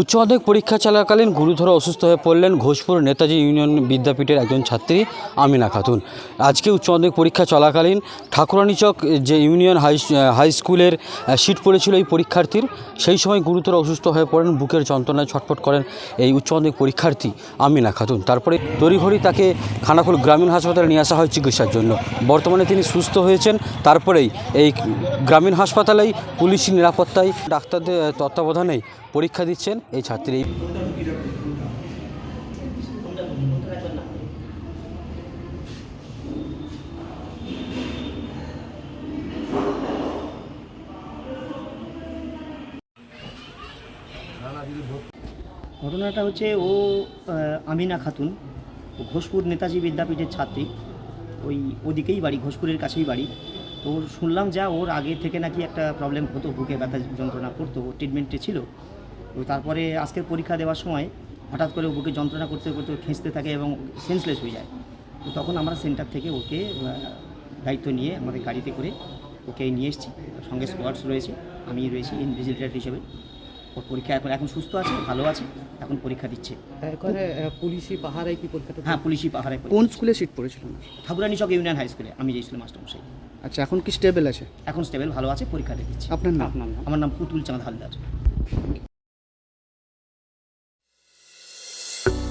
উচ্চ মাধ্যমিক পরীক্ষা চলাকালীন গুরুতর অসুস্থ হয়ে পড়লেন ঘোষপুর নেতাজি ইউনিয়ন বিদ্যাপীঠের একজন ছাত্রী আমিনা খাতুন। আজকে উচ্চ মাধ্যমিক পরীক্ষা চলাকালীন ঠাকুরানীচক যে ইউনিয়ন হাই হাই স্কুলের সিট পড়েছিল এই পরীক্ষার্থীর, সেই সময় গুরুতর অসুস্থ হয়ে পড়েন, বুকের যন্ত্রণায় ছটফট করেন এই উচ্চ মাধ্যমিক পরীক্ষার্থী আমিনা খাতুন। তারপরে তড়িঘড়ি তাকে খানাকুল গ্রামীণ হাসপাতালে নিয়ে আসা হয় চিকিৎসার জন্য। বর্তমানে তিনি সুস্থ হয়েছেন, তারপরেই এই গ্রামীণ হাসপাতালেই পুলিশি নিরাপত্তায় ডাক্তারদের তত্ত্বাবধানেই পরীক্ষা দিচ্ছেন। এই ছাত্রী। ঘটনাটা হচ্ছে ও আমিনা খাতুন, ঘোষপুর নেতাজি বিদ্যাপীঠের ছাত্রী। ওই ওদিকেই বাড়ি, ঘোষপুরের কাছেই বাড়ি। তো শুনলাম যা ওর আগে থেকে নাকি একটা প্রবলেম হতো, বুকে ব্যথা যন্ত্রণা করতো, ও ট্রিটমেন্টে ছিল। তো তারপরে আজকের পরীক্ষা দেওয়ার সময় হঠাৎ করে বুকে যন্ত্রণা করতে করতে খেঁচতে থাকে এবং সেন্সলেস হয়ে যায়। তো তখন আমরা সেন্টার থেকে ওকে দায়িত্ব নিয়ে আমাদের গাড়িতে করে ওকে নিয়ে এসেছি। সঙ্গে স্কোয়াডস রয়েছে আমি রয়েছি ইনভিজিলেটার হিসেবে। ওর পরীক্ষা এখন এখন সুস্থ আছে ভালো আছে এখন পরীক্ষা দিচ্ছে। পুলিশি পাহারায় কি পরীক্ষাটা হ্যাঁ পুলিশি পাহাড়ে কোন স্কুলে সিট পড়েছিল? ঠাকুরানী চক ইউনিয়ন হাই স্কুলে আমি যে স্কুলে মাস্টারমশাই আচ্ছা এখন কি স্টেবল আছে? এখন স্টেবল ভালো আছে পরীক্ষা দিচ্ছি। আপনার নাম? আমার নাম পুতুল চাঁদ হালদার।